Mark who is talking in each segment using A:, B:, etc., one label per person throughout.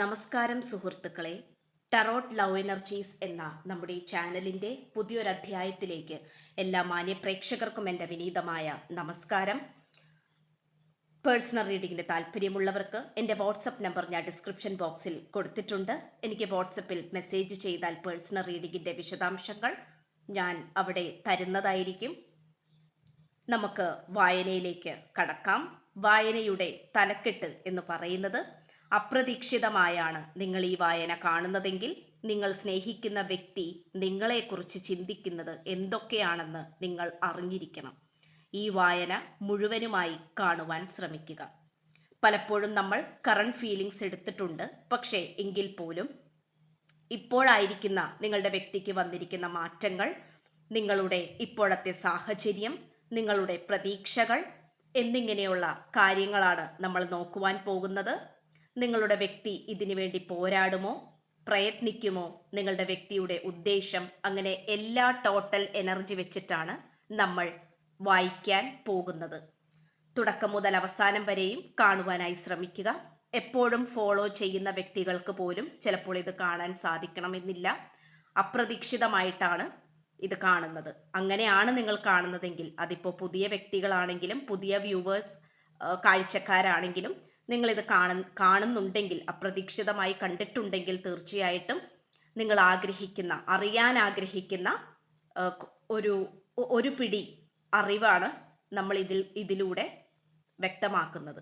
A: നമസ്കാരം സുഹൃത്തുക്കളെ tarot love energies എന്ന നമ്മുടെ ചാനലിൻ്റെ പുതിയൊരധ്യായത്തിലേക്ക് എല്ലാ മാന്യ പ്രേക്ഷകർക്കും എൻ്റെ വിനീതമായ നമസ്കാരം പേഴ്സണൽ റീഡിങ്ങിന് താല്പര്യമുള്ളവർക്ക് എൻ്റെ വാട്സപ്പ് നമ്പർ ഞാൻ ഡിസ്ക്രിപ്ഷൻ ബോക്സിൽ കൊടുത്തിട്ടുണ്ട് എനിക്ക് വാട്സപ്പിൽ മെസ്സേജ് ചെയ്താൽ പേഴ്സണൽ റീഡിങ്ങിൻ്റെ വിശദാംശങ്ങൾ ഞാൻ അവിടെ തരുന്നതായിരിക്കും നമുക്ക് വായനയിലേക്ക് കടക്കാം വായനയുടെ തലക്കെട്ട് എന്ന് പറയുന്നത് അപ്രതീക്ഷിതമായാണ് നിങ്ങൾ ഈ വായന കാണുന്നതെങ്കിൽ നിങ്ങൾ സ്നേഹിക്കുന്ന വ്യക്തി നിങ്ങളെക്കുറിച്ച് ചിന്തിക്കുന്നത് എന്തൊക്കെയാണെന്ന് നിങ്ങൾ അറിഞ്ഞിരിക്കണം ഈ വായന മുഴുവനുമായി കാണുവാൻ ശ്രമിക്കുക പലപ്പോഴും നമ്മൾ കറണ്ട് ഫീലിങ്സ് എടുത്തിട്ടുണ്ട് പക്ഷേ എങ്കിൽ പോലും ഇപ്പോഴായിരിക്കുന്ന നിങ്ങളുടെ വ്യക്തിക്ക് വന്നിരിക്കുന്ന മാറ്റങ്ങൾ നിങ്ങളുടെ ഇപ്പോഴത്തെ സാഹചര്യം നിങ്ങളുടെ പ്രതീക്ഷകൾ എന്നിങ്ങനെയുള്ള കാര്യങ്ങളാണ് നമ്മൾ നോക്കുവാൻ പോകുന്നത് നിങ്ങളുടെ വ്യക്തി ഇതിനു വേണ്ടി പോരാടുമോ പ്രയത്നിക്കുമോ നിങ്ങളുടെ വ്യക്തിയുടെ ഉദ്ദേശം അങ്ങനെ എല്ലാ ടോട്ടൽ എനർജി വെച്ചിട്ടാണ് നമ്മൾ വായിക്കാൻ പോകുന്നത് തുടക്കം മുതൽ അവസാനം വരെയും കാണുവാനായി ശ്രമിക്കുക എപ്പോഴും ഫോളോ ചെയ്യുന്ന വ്യക്തികൾക്ക് പോലും ചിലപ്പോൾ ഇത് കാണാൻ സാധിക്കണമെന്നില്ല അപ്രതീക്ഷിതമായിട്ടാണ് ഇത് കാണുന്നത് അങ്ങനെയാണ് നിങ്ങൾ കാണുന്നതെങ്കിൽ അതിപ്പോൾ പുതിയ വ്യക്തികളാണെങ്കിലും പുതിയ വ്യൂവേഴ്സ് കാഴ്ചക്കാരാണെങ്കിലും നിങ്ങളിത് കാണ കാണുന്നുണ്ടെങ്കിൽ അപ്രതീക്ഷിതമായി കണ്ടിട്ടുണ്ടെങ്കിൽ തീർച്ചയായിട്ടും നിങ്ങൾ ആഗ്രഹിക്കുന്ന അറിയാൻ ആഗ്രഹിക്കുന്ന ഒരു ഒരു പിടി അറിവാണ് നമ്മൾ ഇതിൽ ഇതിലൂടെ വ്യക്തമാക്കുന്നത്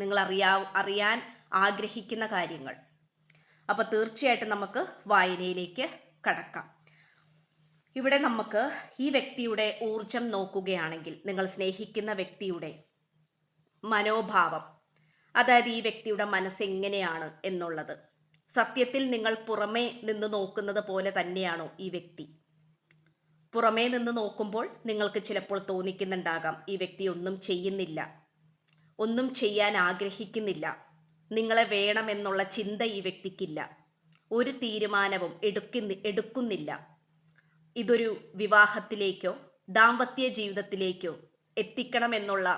A: നിങ്ങൾ അറിയാ അറിയാൻ ആഗ്രഹിക്കുന്ന കാര്യങ്ങൾ അപ്പോൾ തീർച്ചയായിട്ടും നമുക്ക് വായനയിലേക്ക് കടക്കാം ഇവിടെ നമുക്ക് ഈ വ്യക്തിയുടെ ഊർജം നോക്കുകയാണെങ്കിൽ നിങ്ങൾ സ്നേഹിക്കുന്ന വ്യക്തിയുടെ മനോഭാവം അതായത് ഈ വ്യക്തിയുടെ മനസ്സ് എങ്ങനെയാണ് എന്നുള്ളത് സത്യത്തിൽ നിങ്ങൾ പുറമേ നിന്ന് നോക്കുന്നത് പോലെ തന്നെയാണോ ഈ വ്യക്തി പുറമേ നിന്ന് നോക്കുമ്പോൾ നിങ്ങൾക്ക് ചിലപ്പോൾ തോന്നിക്കുന്നുണ്ടാകാം ഈ വ്യക്തി ഒന്നും ചെയ്യുന്നില്ല ഒന്നും ചെയ്യാൻ ആഗ്രഹിക്കുന്നില്ല നിങ്ങളെ വേണമെന്നുള്ള ചിന്ത ഈ വ്യക്തിക്കില്ല ഒരു തീരുമാനവും എടുക്കുന്ന എടുക്കുന്നില്ല ഇതൊരു വിവാഹത്തിലേക്കോ ദാമ്പത്യ ജീവിതത്തിലേക്കോ എത്തിക്കണമെന്നുള്ള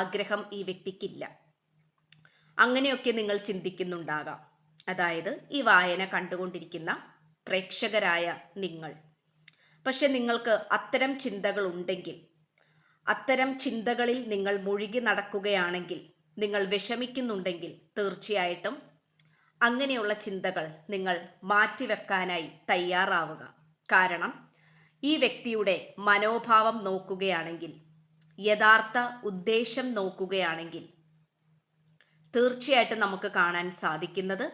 A: ആഗ്രഹം ഈ വ്യക്തിക്കില്ല അങ്ങനെയൊക്കെ നിങ്ങൾ ചിന്തിക്കുന്നുണ്ടാകാം അതായത് ഈ വായന കണ്ടുകൊണ്ടിരിക്കുന്ന പ്രേക്ഷകരായ നിങ്ങൾ പക്ഷെ നിങ്ങൾക്ക് അത്തരം ചിന്തകൾ ഉണ്ടെങ്കിൽ അത്തരം ചിന്തകളിൽ നിങ്ങൾ മുഴുകി നടക്കുകയാണെങ്കിൽ നിങ്ങൾ വിഷമിക്കുന്നുണ്ടെങ്കിൽ തീർച്ചയായിട്ടും അങ്ങനെയുള്ള ചിന്തകൾ നിങ്ങൾ മാറ്റിവെക്കാനായി തയ്യാറാവുക കാരണം ഈ വ്യക്തിയുടെ മനോഭാവം നോക്കുകയാണെങ്കിൽ യഥാർത്ഥ ഉദ്ദേശം നോക്കുകയാണെങ്കിൽ തീർച്ചയായിട്ടും നമുക്ക് കാണാൻ സാധിക്കുന്നത്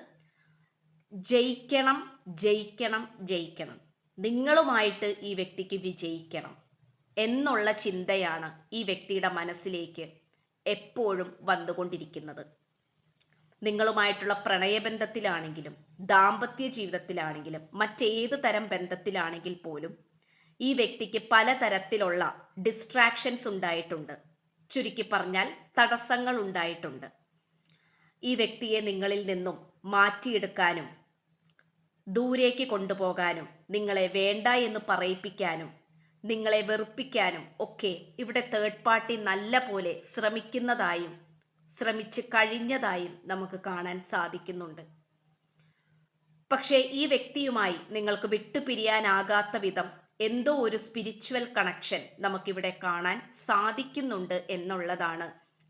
A: ജയിക്കണം ജയിക്കണം ജയിക്കണം നിങ്ങളുമായിട്ട് ഈ വ്യക്തിക്ക് വിജയിക്കണം എന്നുള്ള ചിന്തയാണ് ഈ വ്യക്തിയുടെ മനസ്സിലേക്ക് എപ്പോഴും വന്നുകൊണ്ടിരിക്കുന്നത് നിങ്ങളുമായിട്ടുള്ള പ്രണയബന്ധത്തിലാണെങ്കിലും ദാമ്പത്യ ജീവിതത്തിലാണെങ്കിലും മറ്റേത് തരം ബന്ധത്തിലാണെങ്കിൽ പോലും ഈ വ്യക്തിക്ക് പലതരത്തിലുള്ള ഡിസ്ട്രാക്ഷൻസ് ഉണ്ടായിട്ടുണ്ട് ചുരുക്കി പറഞ്ഞാൽ തടസ്സങ്ങൾ ഉണ്ടായിട്ടുണ്ട് ഈ വ്യക്തിയെ നിങ്ങളിൽ നിന്നും മാറ്റിയെടുക്കാനും ദൂരേക്ക് കൊണ്ടുപോകാനും നിങ്ങളെ വേണ്ട എന്ന് പറയിപ്പിക്കാനും നിങ്ങളെ വെറുപ്പിക്കാനും ഒക്കെ ഇവിടെ തേർഡ് പാർട്ടി നല്ല പോലെ ശ്രമിക്കുന്നതായും ശ്രമിച്ച് കഴിഞ്ഞതായും നമുക്ക് കാണാൻ സാധിക്കുന്നുണ്ട് പക്ഷേ ഈ വ്യക്തിയുമായി നിങ്ങൾക്ക് വിട്ടുപിരിയാനാകാത്ത വിധം എന്തോ ഒരു സ്പിരിച്വൽ കണക്ഷൻ നമുക്കിവിടെ കാണാൻ സാധിക്കുന്നുണ്ട് എന്നുള്ളതാണ്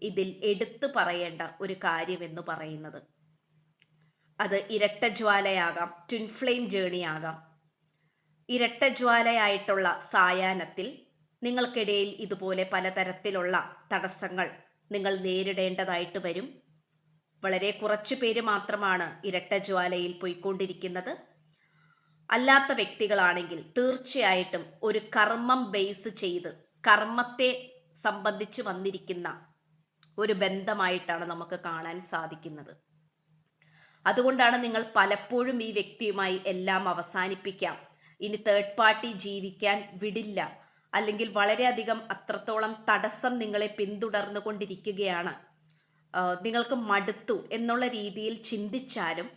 A: ഇതിൽ എടുത്തു പറയേണ്ട ഒരു കാര്യമെന്ന് പറയുന്നത് അത് ഇരട്ടജ്വാലയാകാം ട്വിൻ ഫ്ലെയിം ജേണി ആകാം ഇരട്ടജ്വാലയായിട്ടുള്ള സായാഹ്നത്തിൽ നിങ്ങൾക്കിടയിൽ ഇതുപോലെ പലതരത്തിലുള്ള തടസ്സങ്ങൾ നിങ്ങൾ നേരിടേണ്ടതായിട്ട് വരും വളരെ കുറച്ചു പേര് മാത്രമാണ് ഇരട്ടജ്വാലയിൽ പോയിക്കൊണ്ടിരിക്കുന്നത് അല്ലാത്ത വ്യക്തികളാണെങ്കിൽ തീർച്ചയായിട്ടും ഒരു കർമ്മം ബേസ് ചെയ്ത് കർമ്മത്തെ സംബന്ധിച്ച് വന്നിരിക്കുന്ന ഒരു ബന്ധമായിട്ടാണ് നമുക്ക് കാണാൻ സാധിക്കുന്നത് അതുകൊണ്ടാണ് നിങ്ങൾ പലപ്പോഴും ഈ വ്യക്തിയുമായി എല്ലാം അവസാനിപ്പിക്കാം ഇനി തേർഡ് പാർട്ടി ജീവിക്കാൻ വിടില്ല അല്ലെങ്കിൽ വളരെയധികം അത്രത്തോളം തടസ്സം നിങ്ങളെ പിന്തുടർന്നു കൊണ്ടിരിക്കുകയാണ് നിങ്ങൾക്ക് മടുത്തു എന്നുള്ള രീതിയിൽ ചിന്തിച്ചാലും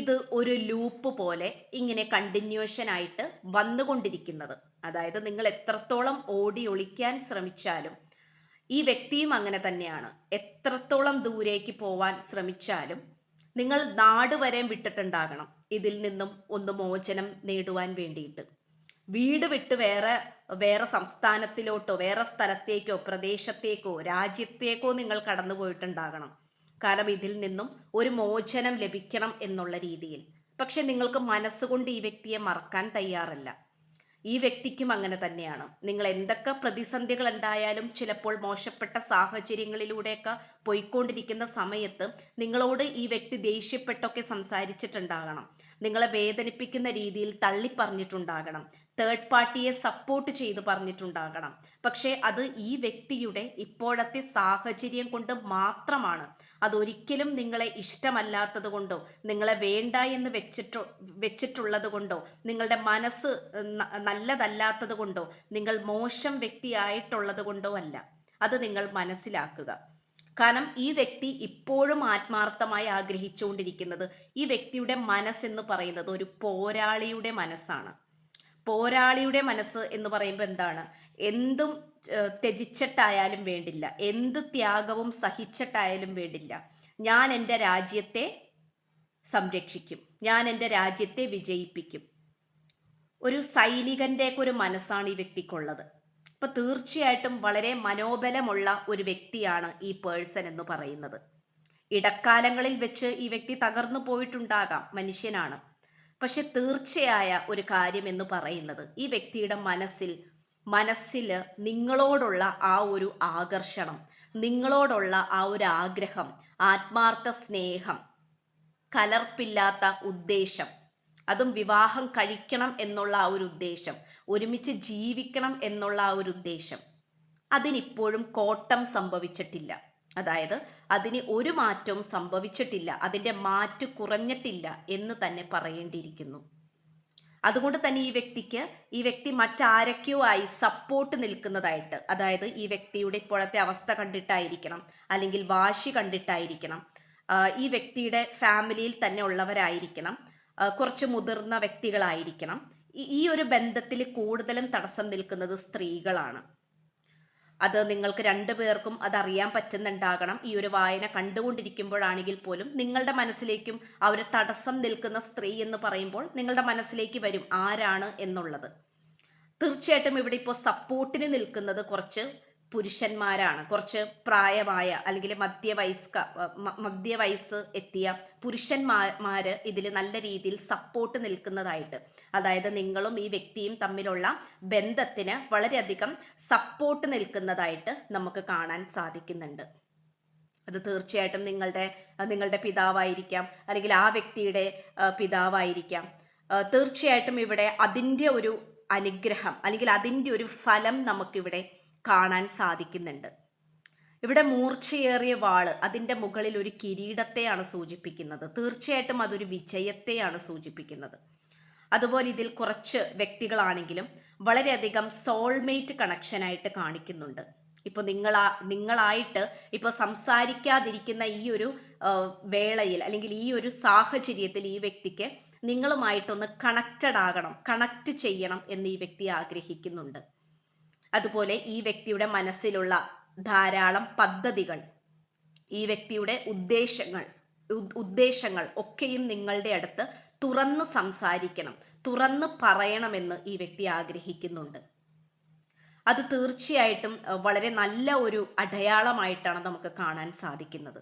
A: ഇത് ഒരു ലൂപ്പ് പോലെ ഇങ്ങനെ കണ്ടിന്യൂഷൻ ആയിട്ട് വന്നുകൊണ്ടിരിക്കുന്നത് അതായത് നിങ്ങൾ എത്രത്തോളം ഓടി ഒളിക്കാൻ ശ്രമിച്ചാലും ഈ വ്യക്തിയും അങ്ങനെ തന്നെയാണ് എത്രത്തോളം ദൂരേക്ക് പോവാൻ ശ്രമിച്ചാലും നിങ്ങൾ നാട് വരെ വിട്ടിട്ടുണ്ടാകണം ഇതിൽ നിന്നും ഒന്ന് മോചനം നേടുവാൻ വേണ്ടിയിട്ട് വീട് വിട്ട് വേറെ വേറെ സംസ്ഥാനത്തിലോട്ടോ വേറെ സ്ഥലത്തേക്കോ പ്രദേശത്തേക്കോ രാജ്യത്തേക്കോ നിങ്ങൾ കടന്നു പോയിട്ടുണ്ടാകണം കാരണം ഇതിൽ നിന്നും ഒരു മോചനം ലഭിക്കണം എന്നുള്ള രീതിയിൽ പക്ഷെ നിങ്ങൾക്ക് മനസ്സുകൊണ്ട് ഈ വ്യക്തിയെ മറക്കാൻ തയ്യാറല്ല ഈ വ്യക്തിക്കും അങ്ങനെ തന്നെയാണ് നിങ്ങൾ എന്തൊക്കെ പ്രതിസന്ധികൾ ഉണ്ടായാലും ചിലപ്പോൾ മോശപ്പെട്ട സാഹചര്യങ്ങളിലൂടെയൊക്കെ പോയിക്കൊണ്ടിരിക്കുന്ന സമയത്ത് നിങ്ങളോട് ഈ വ്യക്തി ദേഷ്യപ്പെട്ടൊക്കെ സംസാരിച്ചിട്ടുണ്ടാകണം നിങ്ങളെ വേദനിപ്പിക്കുന്ന രീതിയിൽ തള്ളിപ്പറഞ്ഞിട്ടുണ്ടാകണം തേർഡ് പാർട്ടിയെ സപ്പോർട്ട് ചെയ്ത് പറഞ്ഞിട്ടുണ്ടാകണം പക്ഷേ അത് ഈ വ്യക്തിയുടെ ഇപ്പോഴത്തെ സാഹചര്യം കൊണ്ട് മാത്രമാണ് അതൊരിക്കലും നിങ്ങളെ ഇഷ്ടമല്ലാത്തത് കൊണ്ടോ നിങ്ങളെ വേണ്ട എന്ന് വെച്ചിട്ടോ വെച്ചിട്ടുള്ളത് കൊണ്ടോ നിങ്ങളുടെ മനസ്സ് നല്ലതല്ലാത്തത് കൊണ്ടോ നിങ്ങൾ മോശം വ്യക്തിയായിട്ടുള്ളത് കൊണ്ടോ അല്ല അത് നിങ്ങൾ മനസ്സിലാക്കുക കാരണം ഈ വ്യക്തി ഇപ്പോഴും ആത്മാർത്ഥമായി ആഗ്രഹിച്ചുകൊണ്ടിരിക്കുന്നത് ഈ വ്യക്തിയുടെ മനസ്സെന്ന് പറയുന്നത് ഒരു പോരാളിയുടെ മനസ്സാണ് പോരാളിയുടെ മനസ്സ് എന്ന് പറയുമ്പോൾ എന്താണ് എന്തും ത്യജിച്ചിട്ടായാലും വേണ്ടില്ല എന്ത് ത്യാഗവും സഹിച്ചിട്ടായാലും വേണ്ടില്ല ഞാൻ എൻ്റെ രാജ്യത്തെ സംരക്ഷിക്കും ഞാൻ എൻ്റെ രാജ്യത്തെ വിജയിപ്പിക്കും ഒരു സൈനികൻ്റെ ഒരു മനസ്സാണ് ഈ വ്യക്തിക്കുള്ളത് അപ്പോൾ തീർച്ചയായിട്ടും വളരെ മനോബലമുള്ള ഒരു വ്യക്തിയാണ് ഈ പേഴ്സൺ എന്ന് പറയുന്നത് ഇടക്കാലങ്ങളിൽ വെച്ച് ഈ വ്യക്തി തകർന്നു പോയിട്ടുണ്ടാകാം മനുഷ്യനാണ് പക്ഷെ തീർച്ചയായ ഒരു കാര്യം എന്ന് പറയുന്നത് ഈ വ്യക്തിയുടെ മനസ്സിൽ മനസ്സിൽ നിങ്ങളോടുള്ള ആ ഒരു ആകർഷണം നിങ്ങളോടുള്ള ആ ഒരു ആഗ്രഹം ആത്മാർത്ഥ സ്നേഹം കലർപ്പില്ലാത്ത ഉദ്ദേശം അതും വിവാഹം കഴിക്കണം എന്നുള്ള ആ ഒരു ഉദ്ദേശം ഒരുമിച്ച് ജീവിക്കണം എന്നുള്ള ആ ഒരു ഉദ്ദേശം അതിനിപ്പോഴും കോട്ടം സംഭവിച്ചിട്ടില്ല അതായത് അതിന് ഒരു മാറ്റവും സംഭവിച്ചിട്ടില്ല അതിൻ്റെ മാറ്റ് കുറഞ്ഞിട്ടില്ല എന്ന് തന്നെ പറയേണ്ടിയിരിക്കുന്നു അതുകൊണ്ട് തന്നെ ഈ വ്യക്തിക്ക് ഈ വ്യക്തി മറ്റാരൊക്കെയോ ആയി സപ്പോർട്ട് നിൽക്കുന്നതായിട്ട് അതായത് ഈ വ്യക്തിയുടെ ഇപ്പോഴത്തെ അവസ്ഥ കണ്ടിട്ടായിരിക്കണം അല്ലെങ്കിൽ വാശി കണ്ടിട്ടായിരിക്കണം ഈ വ്യക്തിയുടെ ഫാമിലിയിൽ തന്നെ ഉള്ളവരായിരിക്കണം കുറച്ച് മുതിർന്ന വ്യക്തികളായിരിക്കണം ഈ ഒരു ബന്ധത്തിൽ കൂടുതലും തടസ്സം നിൽക്കുന്നത് സ്ത്രീകളാണ് അത് നിങ്ങൾക്ക് രണ്ടു പേർക്കും അതറിയാൻ പറ്റുന്നുണ്ടാകണം ഈ ഒരു വായന കണ്ടുകൊണ്ടിരിക്കുമ്പോഴാണെങ്കിൽ പോലും നിങ്ങളുടെ മനസ്സിലേക്കും ആ ഒരു തടസ്സം നിൽക്കുന്ന സ്ത്രീ എന്ന് പറയുമ്പോൾ നിങ്ങളുടെ മനസ്സിലേക്ക് വരും ആരാണ് എന്നുള്ളത് തീർച്ചയായിട്ടും ഇവിടെ ഇപ്പോൾ സപ്പോർട്ടിന് നിൽക്കുന്നത് കുറച്ച് പുരുഷന്മാരാണ് കുറച്ച് പ്രായമായ അല്ലെങ്കിൽ മധ്യവയസ്ക മധ്യവയസ്സ് എത്തിയ പുരുഷന്മാർ ഇതിൽ നല്ല രീതിയിൽ സപ്പോർട്ട് നിൽക്കുന്നതായിട്ട് അതായത് നിങ്ങളും ഈ വ്യക്തിയും തമ്മിലുള്ള ബന്ധത്തിന് വളരെയധികം സപ്പോർട്ട് നിൽക്കുന്നതായിട്ട് നമുക്ക് കാണാൻ സാധിക്കുന്നുണ്ട് അത് തീർച്ചയായിട്ടും നിങ്ങളുടെ നിങ്ങളുടെ പിതാവായിരിക്കാം അല്ലെങ്കിൽ ആ വ്യക്തിയുടെ പിതാവായിരിക്കാം തീർച്ചയായിട്ടും ഇവിടെ അതിൻ്റെ ഒരു അനുഗ്രഹം അല്ലെങ്കിൽ അതിൻ്റെ ഒരു ഫലം നമുക്കിവിടെ കാണാൻ സാധിക്കുന്നുണ്ട് ഇവിടെ മൂർച്ചയേറിയ വാള് അതിൻ്റെ മുകളിൽ ഒരു കിരീടത്തെയാണ് സൂചിപ്പിക്കുന്നത് തീർച്ചയായിട്ടും അതൊരു വിജയത്തെയാണ് സൂചിപ്പിക്കുന്നത് അതുപോലെ ഇതിൽ കുറച്ച് വ്യക്തികളാണെങ്കിലും വളരെയധികം സോൾമേറ്റ് കണക്ഷനായിട്ട് കാണിക്കുന്നുണ്ട് ഇപ്പോൾ നിങ്ങളാ നിങ്ങളായിട്ട് ഇപ്പോൾ സംസാരിക്കാതിരിക്കുന്ന ഈ ഒരു വേളയിൽ അല്ലെങ്കിൽ ഈ ഒരു സാഹചര്യത്തിൽ ഈ വ്യക്തിക്ക് നിങ്ങളുമായിട്ടൊന്ന് കണക്റ്റഡ് ആകണം കണക്റ്റ് ചെയ്യണം എന്ന് ഈ വ്യക്തി ആഗ്രഹിക്കുന്നുണ്ട് അതുപോലെ ഈ വ്യക്തിയുടെ മനസ്സിലുള്ള ധാരാളം പദ്ധതികൾ ഈ വ്യക്തിയുടെ ഉദ്ദേശങ്ങൾ ഉദ്ദേശങ്ങൾ ഒക്കെയും നിങ്ങളുടെ അടുത്ത് തുറന്ന് സംസാരിക്കണം തുറന്ന് പറയണമെന്ന് ഈ വ്യക്തി ആഗ്രഹിക്കുന്നുണ്ട് അത് തീർച്ചയായിട്ടും വളരെ നല്ല ഒരു അടയാളമായിട്ടാണ് നമുക്ക് കാണാൻ സാധിക്കുന്നത്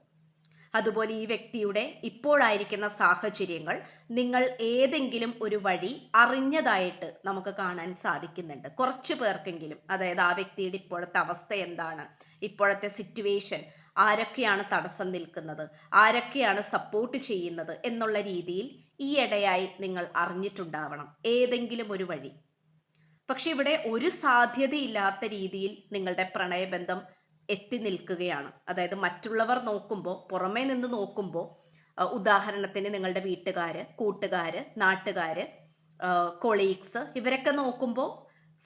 A: അതുപോലെ ഈ വ്യക്തിയുടെ ഇപ്പോഴായിരിക്കുന്ന സാഹചര്യങ്ങൾ നിങ്ങൾ ഏതെങ്കിലും ഒരു വഴി അറിഞ്ഞതായിട്ട് നമുക്ക് കാണാൻ സാധിക്കുന്നുണ്ട് കുറച്ച് പേർക്കെങ്കിലും അതായത് ആ വ്യക്തിയുടെ ഇപ്പോഴത്തെ അവസ്ഥ എന്താണ് ഇപ്പോഴത്തെ സിറ്റുവേഷൻ ആരൊക്കെയാണ് തടസ്സം നിൽക്കുന്നത് ആരൊക്കെയാണ് സപ്പോർട്ട് ചെയ്യുന്നത് എന്നുള്ള രീതിയിൽ ഈ ഇടയായി നിങ്ങൾ അറിഞ്ഞിട്ടുണ്ടാവണം ഏതെങ്കിലും ഒരു വഴി പക്ഷെ ഇവിടെ ഒരു സാധ്യതയില്ലാത്ത രീതിയിൽ നിങ്ങളുടെ പ്രണയബന്ധം എത്തി നിൽക്കുകയാണ് അതായത് മറ്റുള്ളവർ നോക്കുമ്പോൾ പുറമേ നിന്ന് നോക്കുമ്പോൾ ഉദാഹരണത്തിന് നിങ്ങളുടെ വീട്ടുകാർ കൂട്ടുകാർ നാട്ടുകാർ കൊളീഗ്സ് ഇവരൊക്കെ നോക്കുമ്പോൾ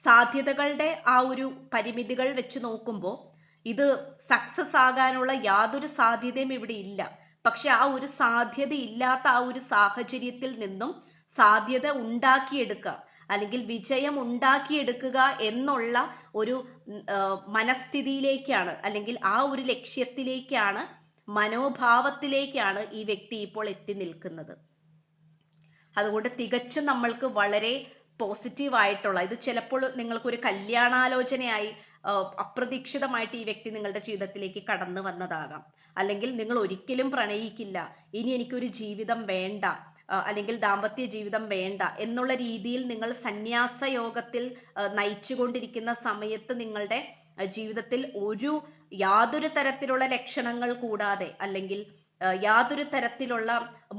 A: സാധ്യതകളുടെ ആ ഒരു പരിമിതികൾ വെച്ച് നോക്കുമ്പോൾ ഇത് സക്സസ് ആകാനുള്ള യാതൊരു സാധ്യതയും ഇവിടെ ഇല്ല പക്ഷെ ആ ഒരു സാധ്യത ഇല്ലാത്ത ആ ഒരു സാഹചര്യത്തിൽ നിന്നും സാധ്യത ഉണ്ടാക്കിയെടുക്കുക അല്ലെങ്കിൽ വിജയം ഉണ്ടാക്കിയെടുക്കുക എന്നുള്ള ഒരു മനസ്ഥിതിയിലേക്കാണ് അല്ലെങ്കിൽ ആ ഒരു ലക്ഷ്യത്തിലേക്കാണ് മനോഭാവത്തിലേക്കാണ് ഈ വ്യക്തി ഇപ്പോൾ എത്തി നിൽക്കുന്നത് അതുകൊണ്ട് തികച്ചും നമ്മൾക്ക് വളരെ പോസിറ്റീവായിട്ടുള്ള ഇത് ചിലപ്പോൾ നിങ്ങൾക്കൊരു കല്യാണാലോചനയായി അപ്രതീക്ഷിതമായിട്ട് ഈ വ്യക്തി നിങ്ങളുടെ ജീവിതത്തിലേക്ക് കടന്നു വന്നതാകാം അല്ലെങ്കിൽ നിങ്ങൾ ഒരിക്കലും പ്രണയിക്കില്ല ഇനി എനിക്കൊരു ജീവിതം വേണ്ട അല്ലെങ്കിൽ ദാമ്പത്യ ജീവിതം വേണ്ട എന്നുള്ള രീതിയിൽ നിങ്ങൾ സന്യാസ യോഗത്തിൽ നയിച്ചുകൊണ്ടിരിക്കുന്ന സമയത്ത് നിങ്ങളുടെ ജീവിതത്തിൽ ഒരു യാതൊരു തരത്തിലുള്ള ലക്ഷണങ്ങൾ കൂടാതെ അല്ലെങ്കിൽ യാതൊരു തരത്തിലുള്ള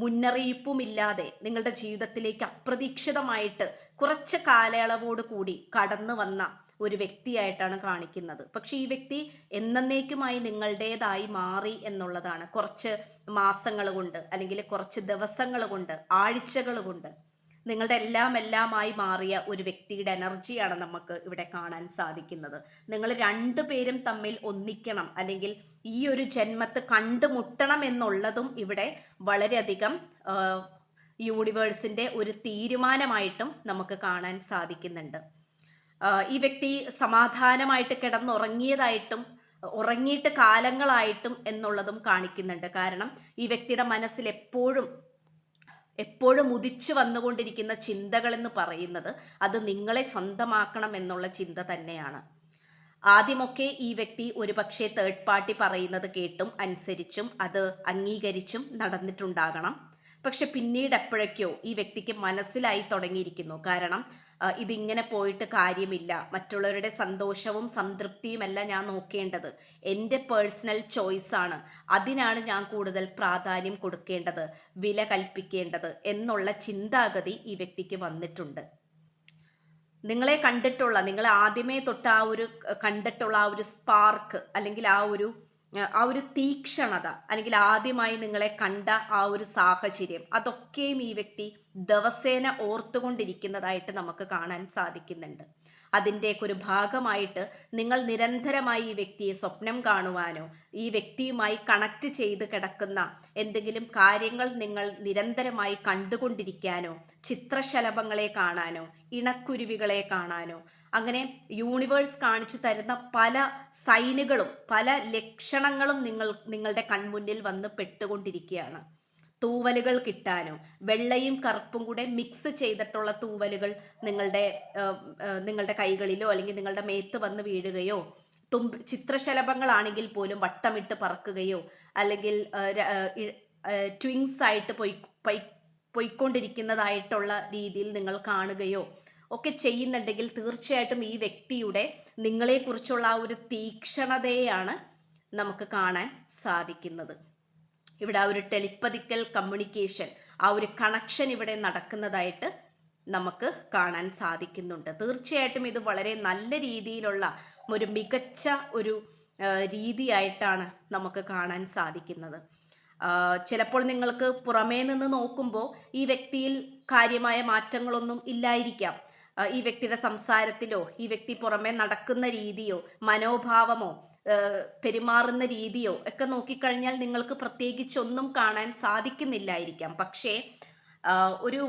A: മുന്നറിയിപ്പും ഇല്ലാതെ നിങ്ങളുടെ ജീവിതത്തിലേക്ക് അപ്രതീക്ഷിതമായിട്ട് കുറച്ച് കാലയളവോട് കൂടി കടന്നു വന്ന ഒരു വ്യക്തിയായിട്ടാണ് കാണിക്കുന്നത് പക്ഷെ ഈ വ്യക്തി എന്നേക്കുമായി നിങ്ങളുടേതായി മാറി എന്നുള്ളതാണ് കുറച്ച് മാസങ്ങൾ കൊണ്ട് അല്ലെങ്കിൽ കുറച്ച് ദിവസങ്ങൾ കൊണ്ട് ആഴ്ചകൾ കൊണ്ട് നിങ്ങളുടെ എല്ലാം എല്ലാമായി മാറിയ ഒരു വ്യക്തിയുടെ എനർജിയാണ് നമുക്ക് ഇവിടെ കാണാൻ സാധിക്കുന്നത് നിങ്ങൾ രണ്ടു പേരും തമ്മിൽ ഒന്നിക്കണം അല്ലെങ്കിൽ ഈ ഒരു ജന്മത്ത് കണ്ടുമുട്ടണം എന്നുള്ളതും ഇവിടെ വളരെയധികം യൂണിവേഴ്സിൻ്റെ ഒരു തീരുമാനമായിട്ടും നമുക്ക് കാണാൻ സാധിക്കുന്നുണ്ട് ഈ വ്യക്തി സമാധാനമായിട്ട് കിടന്നുറങ്ങിയതായിട്ടും ഉറങ്ങിയിട്ട് കാലങ്ങളായിട്ടും എന്നുള്ളതും കാണിക്കുന്നുണ്ട് കാരണം ഈ വ്യക്തിയുടെ മനസ്സിൽ എപ്പോഴും എപ്പോഴും ഉദിച്ചു വന്നുകൊണ്ടിരിക്കുന്ന ചിന്തകളെന്ന് പറയുന്നത് അത് നിങ്ങളെ സ്വന്തമാക്കണം എന്നുള്ള ചിന്ത തന്നെയാണ് ആദ്യമൊക്കെ ഈ വ്യക്തി ഒരുപക്ഷെ തേർഡ് പാർട്ടി പറയുന്നത് കേട്ടും അനുസരിച്ചും അത് അംഗീകരിച്ചും നടന്നിട്ടുണ്ടാകണം പക്ഷെ പിന്നീട് എപ്പോഴൊക്കെയോ ഈ വ്യക്തിക്ക് മനസ്സിലായി തുടങ്ങിയിരിക്കുന്നു കാരണം ഇതിങ്ങനെ പോയിട്ട് കാര്യമില്ല മറ്റുള്ളവരുടെ സന്തോഷവും സംതൃപ്തിയും അല്ല ഞാൻ നോക്കേണ്ടത് എൻ്റെ പേഴ്സണൽ ചോയ്സ് ആണ് അതിനാണ് ഞാൻ കൂടുതൽ പ്രാധാന്യം കൊടുക്കേണ്ടത് വില കൽപ്പിക്കേണ്ടത് എന്നുള്ള ചിന്താഗതി ഈ വ്യക്തിക്ക് വന്നിട്ടുണ്ട് നിങ്ങളെ കണ്ടിട്ടുള്ള നിങ്ങളെ ആദ്യമേ തൊട്ട് ആ ഒരു കണ്ടിട്ടുള്ള ആ ഒരു സ്പാർക്ക് അല്ലെങ്കിൽ ആ ഒരു ആ ഒരു തീക്ഷണത അല്ലെങ്കിൽ ആദ്യമായി നിങ്ങളെ കണ്ട ആ ഒരു സാഹചര്യം അതൊക്കെയും ഈ വ്യക്തി ദിവസേന ഓർത്തുകൊണ്ടിരിക്കുന്നതായിട്ട് നമുക്ക് കാണാൻ സാധിക്കുന്നുണ്ട് അതിൻ്റെയൊക്കെ ഒരു ഭാഗമായിട്ട് നിങ്ങൾ നിരന്തരമായി ഈ വ്യക്തിയെ സ്വപ്നം കാണുവാനോ ഈ വ്യക്തിയുമായി കണക്ട് ചെയ്ത് കിടക്കുന്ന എന്തെങ്കിലും കാര്യങ്ങൾ നിങ്ങൾ നിരന്തരമായി കണ്ടുകൊണ്ടിരിക്കാനോ ചിത്രശലഭങ്ങളെ കാണാനോ ഇണക്കുരുവികളെ കാണാനോ അങ്ങനെ യൂണിവേഴ്സ് കാണിച്ചു തരുന്ന പല സൈനുകളും പല ലക്ഷണങ്ങളും നിങ്ങൾ നിങ്ങളുടെ കൺമുന്നിൽ വന്ന് പെട്ടുകൊണ്ടിരിക്കുകയാണ് തൂവലുകൾ കിട്ടാനും വെള്ളയും കറുപ്പും കൂടെ മിക്സ് ചെയ്തിട്ടുള്ള തൂവലുകൾ നിങ്ങളുടെ നിങ്ങളുടെ കൈകളിലോ അല്ലെങ്കിൽ നിങ്ങളുടെ മേത്ത് വന്ന് വീഴുകയോ തുമ്പ് ചിത്രശലഭങ്ങളാണെങ്കിൽ പോലും വട്ടമിട്ട് പറക്കുകയോ അല്ലെങ്കിൽ ട്വിങ്സ് ആയിട്ട് പൊയ് പൊയ് പൊയ്ക്കൊണ്ടിരിക്കുന്നതായിട്ടുള്ള രീതിയിൽ നിങ്ങൾ കാണുകയോ ഒക്കെ ചെയ്യുന്നുണ്ടെങ്കിൽ തീർച്ചയായിട്ടും ഈ വ്യക്തിയുടെ നിങ്ങളെക്കുറിച്ചുള്ള ആ ഒരു തീക്ഷണതയാണ് നമുക്ക് കാണാൻ സാധിക്കുന്നത് ഇവിടെ ആ ഒരു ടെലിപ്പതിക്കൽ കമ്മ്യൂണിക്കേഷൻ ആ ഒരു കണക്ഷൻ ഇവിടെ നടക്കുന്നതായിട്ട് നമുക്ക് കാണാൻ സാധിക്കുന്നുണ്ട് തീർച്ചയായിട്ടും ഇത് വളരെ നല്ല രീതിയിലുള്ള ഒരു മികച്ച ഒരു രീതിയായിട്ടാണ് നമുക്ക് കാണാൻ സാധിക്കുന്നത് ചിലപ്പോൾ നിങ്ങൾക്ക് പുറമേ നിന്ന് നോക്കുമ്പോൾ ഈ വ്യക്തിയിൽ കാര്യമായ മാറ്റങ്ങളൊന്നും ഇല്ലായിരിക്കാം ഈ വ്യക്തിയുടെ സംസാരത്തിലോ ഈ വ്യക്തി പുറമേ നടക്കുന്ന രീതിയോ മനോഭാവമോ പെരുമാറുന്ന രീതിയോ ഒക്കെ നോക്കിക്കഴിഞ്ഞാൽ നിങ്ങൾക്ക് പ്രത്യേകിച്ചൊന്നും കാണാൻ സാധിക്കുന്നില്ലായിരിക്കാം പക്ഷേ ഒരു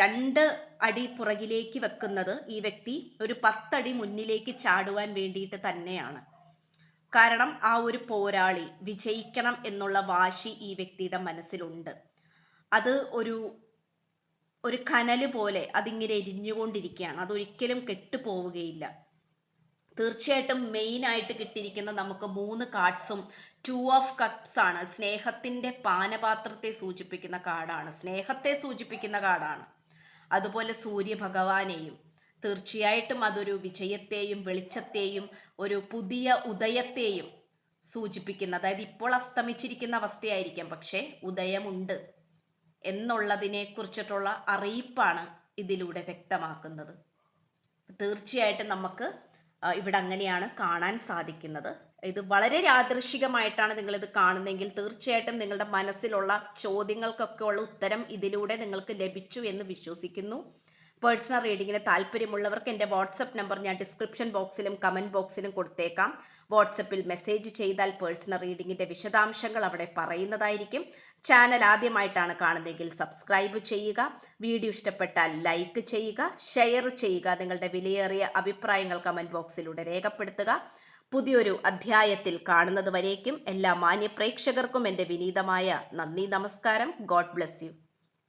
A: രണ്ട് അടി പുറകിലേക്ക് വെക്കുന്നത് ഈ വ്യക്തി ഒരു പത്തടി മുന്നിലേക്ക് ചാടുവാൻ വേണ്ടിയിട്ട് തന്നെയാണ് കാരണം ആ ഒരു പോരാളി വിജയിക്കണം എന്നുള്ള വാശി ഈ വ്യക്തിയുടെ മനസ്സിലുണ്ട് അത് ഒരു ഒരു കനൽ പോലെ അതിങ്ങനെ എരിഞ്ഞുകൊണ്ടിരിക്കുകയാണ് അതൊരിക്കലും കെട്ടുപോവുകയില്ല തീർച്ചയായിട്ടും മെയിൻ ആയിട്ട് കിട്ടിയിരിക്കുന്ന നമുക്ക് മൂന്ന് കാർഡ്സും ടു ഓഫ് കപ്സ് ആണ് സ്നേഹത്തിൻ്റെ പാനപാത്രത്തെ സൂചിപ്പിക്കുന്ന കാർഡാണ് സ്നേഹത്തെ സൂചിപ്പിക്കുന്ന കാർഡാണ് അതുപോലെ സൂര്യഭഗവാനെയും തീർച്ചയായിട്ടും അതൊരു വിജയത്തെയും വെളിച്ചത്തെയും ഒരു പുതിയ ഉദയത്തെയും സൂചിപ്പിക്കുന്ന അതായത് ഇപ്പോൾ അസ്തമിച്ചിരിക്കുന്ന അവസ്ഥയായിരിക്കാം പക്ഷേ ഉദയമുണ്ട് എന്നുള്ളതിനെ കുറിച്ചിട്ടുള്ള അറിയിപ്പാണ് ഇതിലൂടെ വ്യക്തമാക്കുന്നത് തീർച്ചയായിട്ടും നമുക്ക് ഇവിടെ അങ്ങനെയാണ് കാണാൻ സാധിക്കുന്നത് ഇത് വളരെ യാദൃശികമായിട്ടാണ് നിങ്ങളിത് കാണുന്നതെങ്കിൽ തീർച്ചയായിട്ടും നിങ്ങളുടെ മനസ്സിലുള്ള ചോദ്യങ്ങൾക്കൊക്കെ ഉള്ള ഉത്തരം ഇതിലൂടെ നിങ്ങൾക്ക് ലഭിച്ചു എന്ന് വിശ്വസിക്കുന്നു പേഴ്സണൽ റീഡിങ്ങിന് താല്പര്യമുള്ളവർക്ക് എൻ്റെ വാട്സപ്പ് നമ്പർ ഞാൻ ഡിസ്ക്രിപ്ഷൻ ബോക്സിലും കമൻറ്റ് ബോക്സിലും കൊടുത്തേക്കാം വാട്സപ്പിൽ മെസ്സേജ് ചെയ്താൽ പേഴ്സണൽ റീഡിങ്ങിൻ്റെ വിശദാംശങ്ങൾ അവിടെ പറയുന്നതായിരിക്കും ചാനൽ ആദ്യമായിട്ടാണ് കാണുന്നതെങ്കിൽ സബ്സ്ക്രൈബ് ചെയ്യുക വീഡിയോ ഇഷ്ടപ്പെട്ടാൽ ലൈക്ക് ചെയ്യുക ഷെയർ ചെയ്യുക നിങ്ങളുടെ വിലയേറിയ അഭിപ്രായങ്ങൾ കമൻറ്റ് ബോക്സിലൂടെ രേഖപ്പെടുത്തുക പുതിയൊരു അധ്യായത്തിൽ കാണുന്നത് വരേക്കും എല്ലാ മാന്യ പ്രേക്ഷകർക്കും എൻ്റെ വിനീതമായ നന്ദി നമസ്കാരം ഗോഡ് ബ്ലെസ് യു